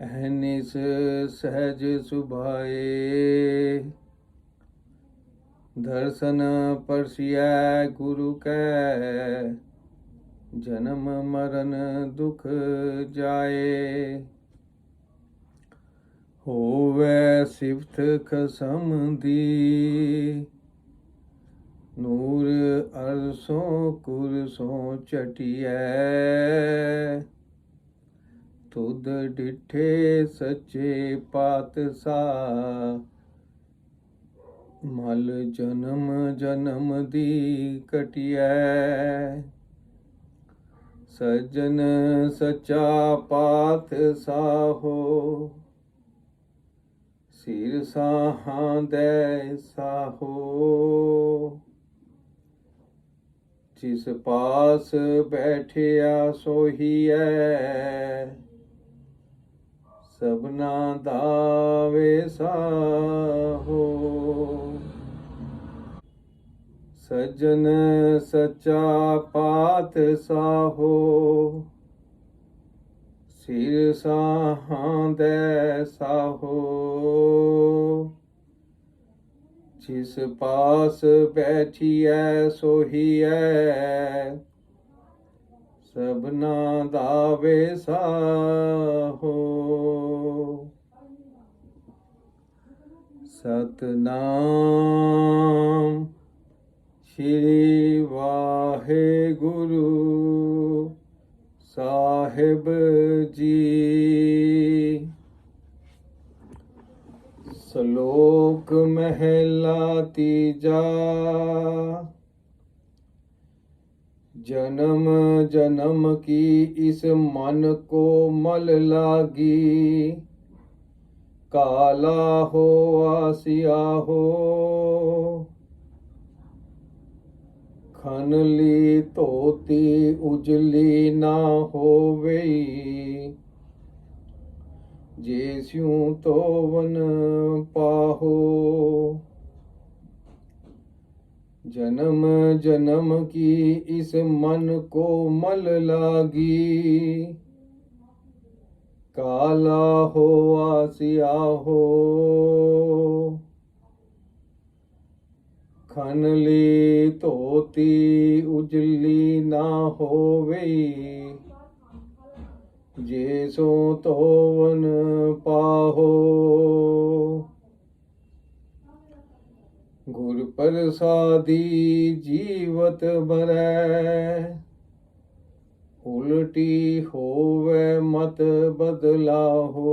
ਅਹਨਿਸ ਸਹਿਜ ਸੁਭਾਏ। ਦਰਸ਼ਨ ਪਰਸਿਐ ਗੁਰੂ ਕੈ, ਜਨਮ ਮਰਨ ਦੁਖ ਜਾਏ। ਹੋਵੇ ਸਿਫਤ ਖਸਮ ਦੀ, ਨੂਰ ਅਰਸੋਂ ਕੁਰਸੋਂ ਚਟਿਐ। ਤੁਧ ਡਿਠੇ ਸੱਚੇ ਪਾਤਸ਼ਾਹ। ਮਲ ਜਨਮ ਜਨਮ ਦੀ ਕਟਿਐ। ਸਜਨ ਸਚਾ ਪਾਤਸ਼ਾਹੋ। ਸਿਰ ਸਾਹਾਂ ਦੇ ਸਾਹੋ। ਜਿਸ ਪਾਸ ਬੈਠਿਆ ਸੋਹੀਐ। ਸਭਨਾ ਦਾ ਵੇਸਾਹੋ ਸਜਨ ਸਚਾ ਪਾਤ ਸਾਹੋ ਸਿਰ ਸਾਹਾਂ ਦੇ ਸਾਹੋ ਜਿਸ ਪਾਸ ਬੈਠੀਐ, ਸੋਹੀਐ। ਸਭਨਾ ਦਾ ਵੇਸਾਹੋ ਸਤਨਾਮ ਸ੍ਰੀ ਵਾਹਿਗੁਰੂ ਸਾਹਿਬ ਜੀ। ਸ਼ਲੋਕ ਮਹਿਲਾ ਤੀਜਾ। ਜਨਮ ਜਨਮ ਕੀ ਇਸ ਮਨ ਕੋ ਮਲ ਲਾਗੀ? ਕਾਲਾ ਹੋ ਆਸਿਆ ਹੋ ਖਨਲੀ ਤੋਤੀ ਉਜਲੀ ਨਾ ਹੋਵੇ ਜੇ ਸਿਉ ਤੋਵਨ ਪਾਹੋ। ਜਨਮ ਜਨਮ ਕੀ ਇਸ ਮਨ ਕੋ ਮਲ ਲਾਗੀ? ਕਾਲਾ ਹੋ ਹੋਆ ਸਿਆਹੋ ਖਨਲੀ ਧੋਤੀ ਉਜਲੀ ਨਾ ਹੋਵੇ ਜੇ ਸੋ ਤੋਵਨ ਪਾਹੋ। ਗੁਰ ਪ੍ਰਸਾਦੀ ਜੀਵਤ ਬਰੈ। ਉਲਟੀ ਹੋਵੇ ਮਤ ਬਦਲਾਹੋ।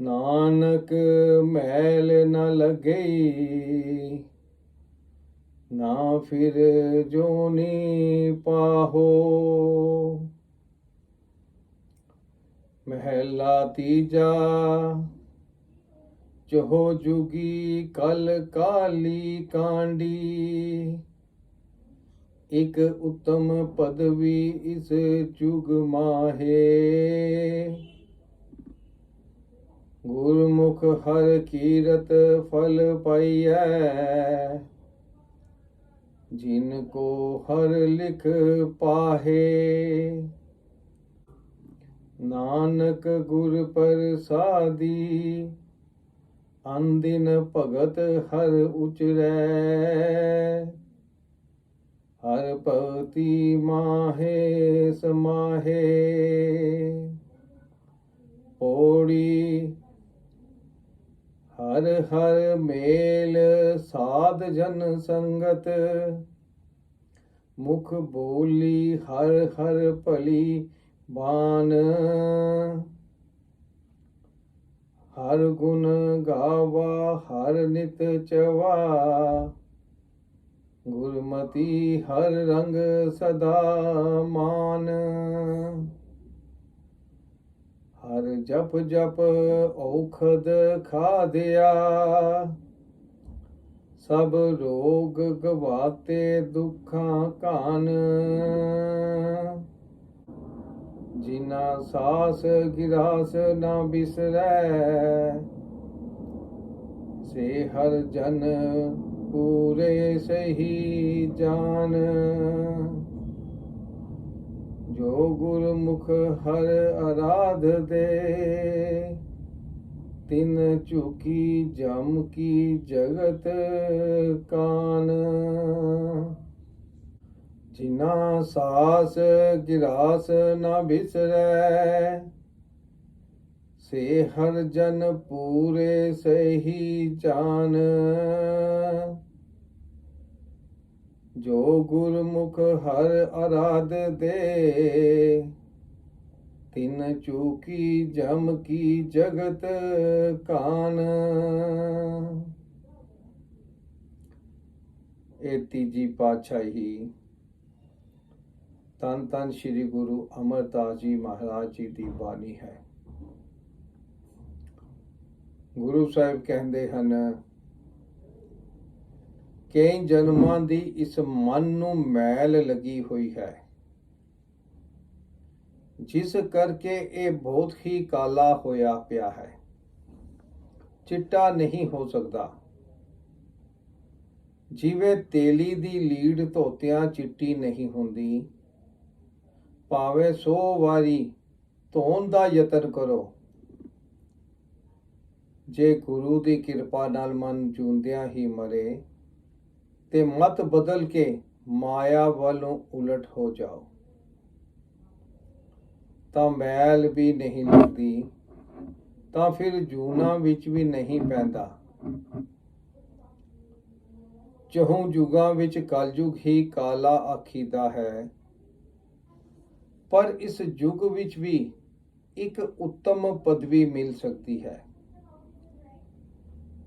ਨਾਨਕ ਮੈਲ ਨ ਲੱਗਈ, ਨਾ ਫਿਰ ਜੋਨੀ ਪਾਹੋ। ਮਹਿਲਾ ਤੀਜਾ, ਚਹੋ ਜੁਗੀ ਕਲ ਕਾਲੀ ਕਾਂਡੀ। ਇਕ ਉਤਮ ਪਦਵੀ ਇਸ ਜੁਗ ਮਾਹੇ। ਗੁਰਮੁਖ ਹਰ ਕੀਰਤ ਫਲ ਪਾਈਐ। ਜਿਨ ਕੋ ਹਰ ਲਿਖ ਪਾਹੇ। ਨਾਨਕ ਗੁਰ ਪ੍ਰਸਾਦੀ, ਅੰਦਿਨ ਭਗਤ ਹਰ ਉਚਰੈ। ਹਰ ਭਗਤੀ ਮਾਹੇ ਸਮਾਹੇ। ਪੋੜੀ ਹਰ ਹਰ ਮੇਲ ਸਾਧ ਜਨ ਸੰਗਤ। ਮੁਖ ਬੋਲੀ ਹਰ ਹਰ ਭਲੀ ਬਾਨ ਹਰ ਗੁਣ ਗਾਵਾ ਹਰ ਨਿਤ ਚਵਾ। ਗੁਰਮਤੀ ਹਰ ਰੰਗ ਸਦਾ ਮਾਨ। ਹਰ ਜਪ ਜਪ ਔਖਦ ਖਾਦਿਆ ਸਭ ਰੋਗ ਗਵਾਤੇ ਦੁੱਖਾਂ ਕਾਨ। ਜਿਨਾ ਸਾਸ ਗਿਰਾਸ ਨਾ ਬਿਸਰੈ, ਸੇ ਹਰ ਜਨ ਪੂਰੇ ਸਹੀ ਜਾਨ। ਜੋ ਗੁਰਮੁਖ ਹਰ ਆਰਾਧ ਦੇ, ਤਿਨ ਝੁਕੀ ਜਮ ਕੀ ਜਗਤ ਕਾਨ। ਜਿਨਾ ਸਾਸ ਗਿਰਾਸ ਨਾ ਬਿਸਰੈ, ਸੇ ਹਰ ਜਨ ਪੂਰੇ ਸਹੀ ਜਾਨ। ਜੋ ਗੁਰਮੁਖ ਹਰ ਅਰਾਧ ਦੇ। ਤਿਨ ਚੂਕੀ ਜਮ ਕੀ ਜਗਤ ਕਾਨ। ਇਹ ਤੀਜੀ ਪਾਤਸ਼ਾਹੀ ਤਨ ਤਨ ਸ੍ਰੀ ਗੁਰੂ ਅਮਰਦਾਸ ਜੀ ਮਹਾਰਾਜ ਜੀ ਦੀ ਬਾਣੀ ਹੈ। ਗੁਰੂ ਸਾਹਿਬ ਕਹਿੰਦੇ ਹਨ ਕਈ ਜਨਮਾਂ ਦੀ ਇਸ ਮਨ ਨੂੰ ਮੈਲ ਲੱਗੀ ਹੋਈ ਹੈ। ਜਿਸ ਕਰਕੇ ਇਹ ਬਹੁਤ ਹੀ ਕਾਲਾ ਹੋਇਆ ਪਿਆ ਹੈ। ਚਿੱਟਾ ਨਹੀਂ ਹੋ ਸਕਦਾ। ਜਿਵੇਂ ਤੇਲੀ ਦੀ ਲੀਡ ਧੋਤਿਆਂ ਚਿੱਟੀ ਨਹੀਂ ਹੁੰਦੀ, ਭਾਵੇਂ 100 ਵਾਰੀ ਧੋਣ ਦਾ ਯਤਨ ਕਰੋ। ਜੇ ਗੁਰੂ ਦੀ ਕਿਰਪਾ ਨਾਲ ਮਨ ਜੂੰਦਿਆਂ ਹੀ ਮਰੇ ਤੇ ਮਤ ਬਦਲ ਕੇ ਮਾਇਆ ਵੱਲੋਂ ਉਲਟ ਹੋ ਜਾਓ। ਤਾਂ ਮੈਲ ਵੀ ਨਹੀਂ ਲੱਗਦੀ, ਤਾਂ ਫਿਰ ਜੂਨਾ ਵਿੱਚ ਵੀ ਨਹੀਂ ਪੈਂਦਾ। ਚਹੂ ਜੁਗਾਂ ਵਿੱਚ ਕਲਯੁਗ ਹੀ ਕਾਲਾ ਆਖੀਦਾ ਹੈ। ਪਰ ਇਸ ਯੁੱਗ ਵਿੱਚ ਵੀ ਇੱਕ ਉੱਤਮ ਪਦਵੀ ਮਿਲ ਸਕਦੀ ਹੈ।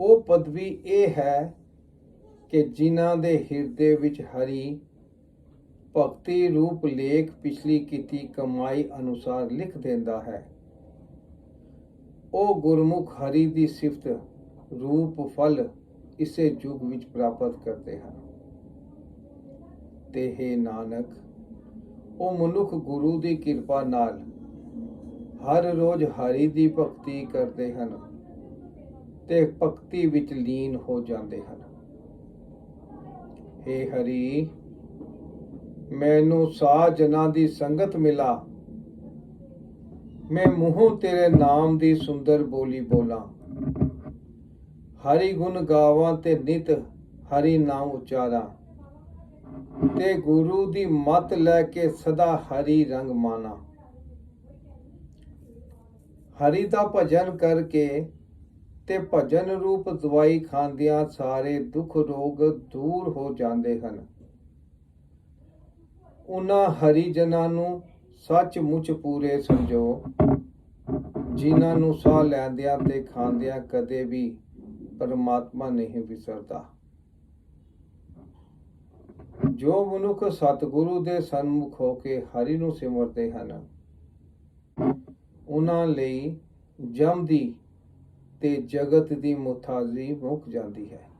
ਉਹ ਪਦਵੀ ਇਹ ਹੈ ਕਿ ਜਿਨ੍ਹਾਂ ਦੇ ਹਿਰਦੇ ਵਿੱਚ ਹਰੀ ਭਗਤੀ ਰੂਪ ਲੇਖ ਪਿਛਲੀ ਕੀਤੀ ਕਮਾਈ ਅਨੁਸਾਰ ਲਿਖ ਦਿੰਦਾ ਹੈ। ਉਹ ਗੁਰਮੁਖ ਹਰੀ ਦੀ ਸਿਫਤ ਰੂਪ ਫਲ ਇਸੇ ਯੁਗ ਵਿੱਚ ਪ੍ਰਾਪਤ ਕਰਦੇ ਹਨ। ਤੇ ਹੈ ਨਾਨਕ, ਉਹ ਮਨੁੱਖ ਗੁਰੂ ਦੀ ਕਿਰਪਾ ਨਾਲ ਹਰ ਰੋਜ਼ ਹਰੀ ਦੀ ਭਗਤੀ ਕਰਦੇ ਹਨ ਤੇ ਭਗਤੀ ਵਿੱਚ ਲੀਨ ਹੋ ਜਾਂਦੇ ਹਨ। हे ਹਰੀ, ਮੈਨੂੰ ਸਾਹ ਜਨਾਂ ਦੀ ਸੰਗਤ ਮਿਲਾ। ਮੈਂ ਮੂੰਹੋਂ ਤੇਰੇ ਨਾਮ ਦੀ ਸੁੰਦਰ ਬੋਲੀ ਬੋਲਾਂ। ਹਰੀ ਗੁਣ ਗਾਵਾਂ ਤੇ ਨਿਤ ਹਰੀ ਨਾਮ ਉਚਾਰਾਂ। ਤੇ ਗੁਰੂ ਦੀ ਮਤ ਲੈ ਕੇ ਸਦਾ ਹਰੀ ਰੰਗ ਮਾਨਾ। ਹਰੀ ਦਾ ਭਜਨ ਕਰਕੇ ਤੇ ਭਜਨ ਰੂਪ ਦਵਾਈ ਖਾਂਦਿਆਂ ਸਾਰੇ ਦੁੱਖ ਰੋਗ ਦੂਰ ਹੋ ਜਾਂਦੇ ਹਨ। ਉਹਨਾਂ ਹਰੀ ਜਨਾਂ ਨੂੰ ਸੱਚਮੁੱਚ ਪੂਰੇ ਸਮਝੋ, ਜਿਨ੍ਹਾਂ ਨੂੰ ਸਾਹ ਲੈਂਦਿਆਂ ਤੇ ਖਾਂਦਿਆਂ ਕਦੇ ਵੀ ਪਰਮਾਤਮਾ ਨਹੀਂ ਵਿਸਰਦਾ। ਜੋ ਮਨੁੱਖ ਸਤਿਗੁਰੂ ਦੇ ਸਨਮੁਖ ਹੋ ਕੇ ਹਰੀ ਨੂੰ ਸਿਮਰਦੇ ਹਨ ਉਹਨਾਂ ਲਈ ਜਮ ਦੀ ਤੇ ਜਗਤ ਦੀ ਮੁਤਾਜ਼ੀ ਮੁੱਕ ਜਾਂਦੀ ਹੈ।